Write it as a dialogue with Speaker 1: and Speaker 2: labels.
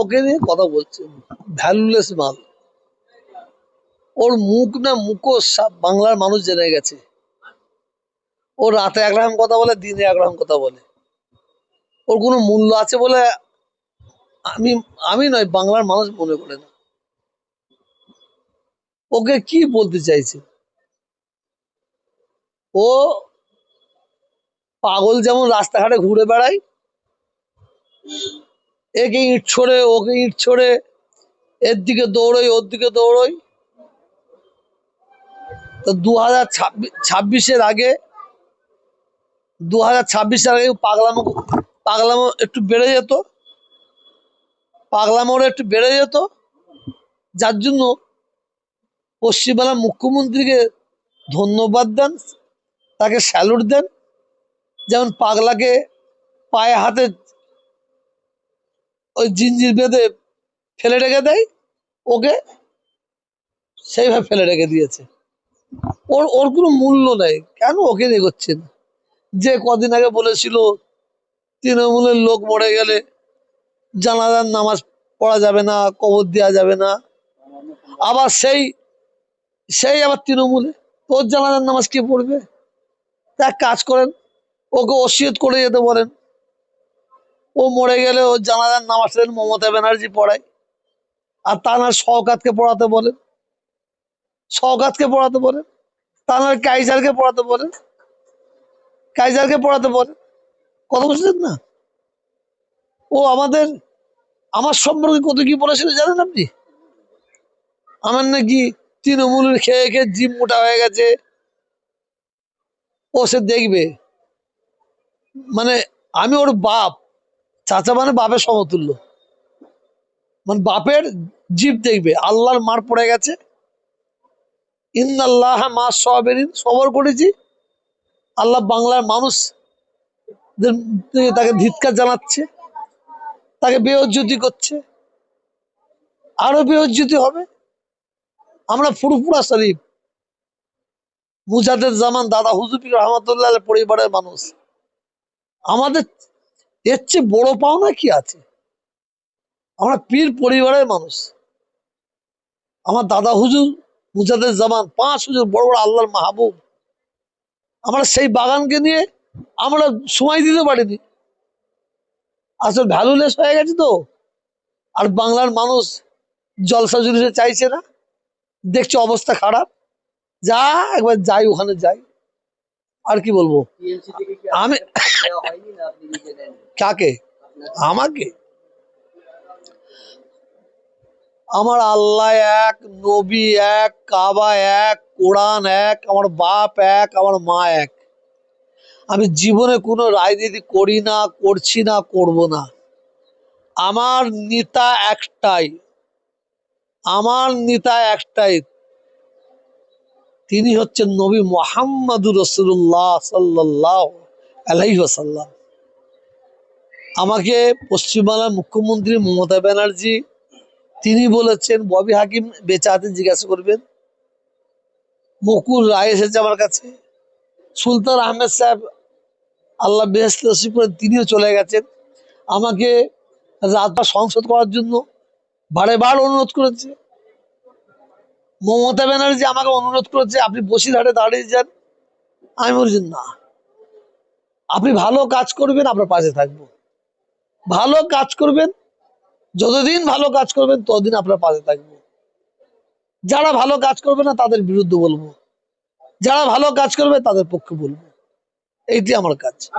Speaker 1: ওকে নিয়ে কথা বলছে। ভ্যালুলেস মাল। ওর মুখ না মুখোশ বাংলার মানুষ জেনে গেছে। ও রাতে একরকম কথা বলে, দিনে একরকম কথা বলে। ওর কোনো মূল্য আছে বলে আমি আমি নয়, বাংলার মানুষ মনে করে না। ওকে কি বলতে চাইছে? ও পাগল যেমন রাস্তাঘাটে ঘুরে বেড়ায় একে ইট ছড়ে, ওকে ইট ছড়ে। এর দিকে দৌড়ই, ওর দিকে দৌড়ই। তো দু হাজার ছাব্বিশের আগে দু হাজার ছাব্বিশের আগে পাগলামো পাগলামো একটু বেড়ে যেত। পাগলামোর একটু বেড়ে যেত। যার জন্য পশ্চিমবাংলার মুখ্যমন্ত্রীকে ধন্যবাদ দেন, তাকে স্যালুট দেন। যেমন পাগলাকে পায়ে হাতে ওই জিঞ্জির বেঁধে ফেলে রেখে দেয়, ওকে সেইভাবে ফেলে রেখে দিয়েছে। ওর ওর কোনো মূল্য নেই। কেন ওকে এগোচ্ছেন? যে কদিন আগে বলেছিল, তৃণমূলের লোক মরে গেলে জানাজার নামাজ পড়া যাবে না, কবর দেওয়া যাবে না। আবার সেই সেই আবার তৃণমূলে। তোর জানাজার নামাজ কে পড়বে? তা কাজ করেন, ওকে ওসিয়ত করে যেতে বলেন। ও মরে গেলে ওর জানাজার নামাজ পড়েন মমতা ব্যানার্জি পড়ায়। আর তা না শওকাতকে পড়াতে বলেন শওকাতকে পড়াতে বলেন তা না কাইজারকে পড়াতে বলেন কাইজারকে পড়াতে বলেন কথা বুঝলেন না? ও আমাদের, আমার সম্পর্কে কত কি বলেছিল জানেন আপনি? আমার নাকি তৃণমূলের খেয়ে খেয়ে জিম মোটা হয়ে গেছে। ও সে দেখবে। মানে আমি ওর বাপ। চাচা মানে বাপের সমতুল্য। মানে বাপের জীব দেখবে, আল্লাহর মার পড়ে গেছে। ইন্দাল্লাহ মা সবেরিন, সবর করেছি। আল্লাহ বাংলার মানুষ তাকে ধিৎকার জানাচ্ছে, তাকে বেহজ্জতি করছে। আরও বেহজ্জতি হবে। আমরা ফুরফুরা শরীফ। মুজাদের জামান দাদা হুজুফির রহমতুল্লাহ পরিবারের মানুষ। আমাদের এর চেয়ে বড় পাওনা কি আছে? আমরা পীর পরিবারের মানুষ। আমার দাদা হুজুর মুজাদের জামান, পাঁচ হুজুর, বড় বড় আল্লাহর মাহবুব। আমরা সেই বাগানকে নিয়ে আমরা সময় দিতে পারিনি। আসলে ভ্যালুলেস হয়ে গেছে তো। আর বাংলার মানুষ জলসা জুলুসে চাইছে না। দেখছে অবস্থা খারাপ। যা, একবার যাই, ওখানে যাই। আর কি বলব? আমি কাকে? আমাকে? আমার আল্লাহ এক নবী এক কাবা এক কোরআন এক আমার বাপ এক আমার মা এক। আমি জীবনে কোনো রাজনীতি করি না করছি না করব না। আমার নেতা একটাই। আমার নেতা একটাই। তিনি হচ্ছেন নবী মোহাম্মদুর রসুল্লাহ সাল্লাহ আলাইসাল্লাম আমাকে পশ্চিমবাংলার মুখ্যমন্ত্রী মমতা ব্যানার্জি, তিনি বলেছেন, ববি হাকিম বেঁচে হাতে জিজ্ঞাসা করবেন। মুকুল রায় এসেছে আমার কাছে। সুলতান আহমেদ সাহেব আল্লাহ বেহেস্ত করেন, তিনিও চলে গেছেন। আমাকে রাতটা সংসদ করার জন্য বারে বার অনুরোধ করেছে। মমতা ব্যানার্জি আমাকে অনুরোধ করেছে, আপনি বসিরহাটে দাঁড়িয়ে যান। আমি বলছি, না। আপনি ভালো কাজ করবেন, আপনার পাশে থাকব। ভালো কাজ করবেন, যতদিন ভালো কাজ করবেন, ততদিন আপনার পাশে থাকব। যারা ভালো কাজ করবে না, তাদের বিরুদ্ধে বলব। যারা ভালো কাজ করবে, তাদের পক্ষে বলব। এইটি আমার কাজ।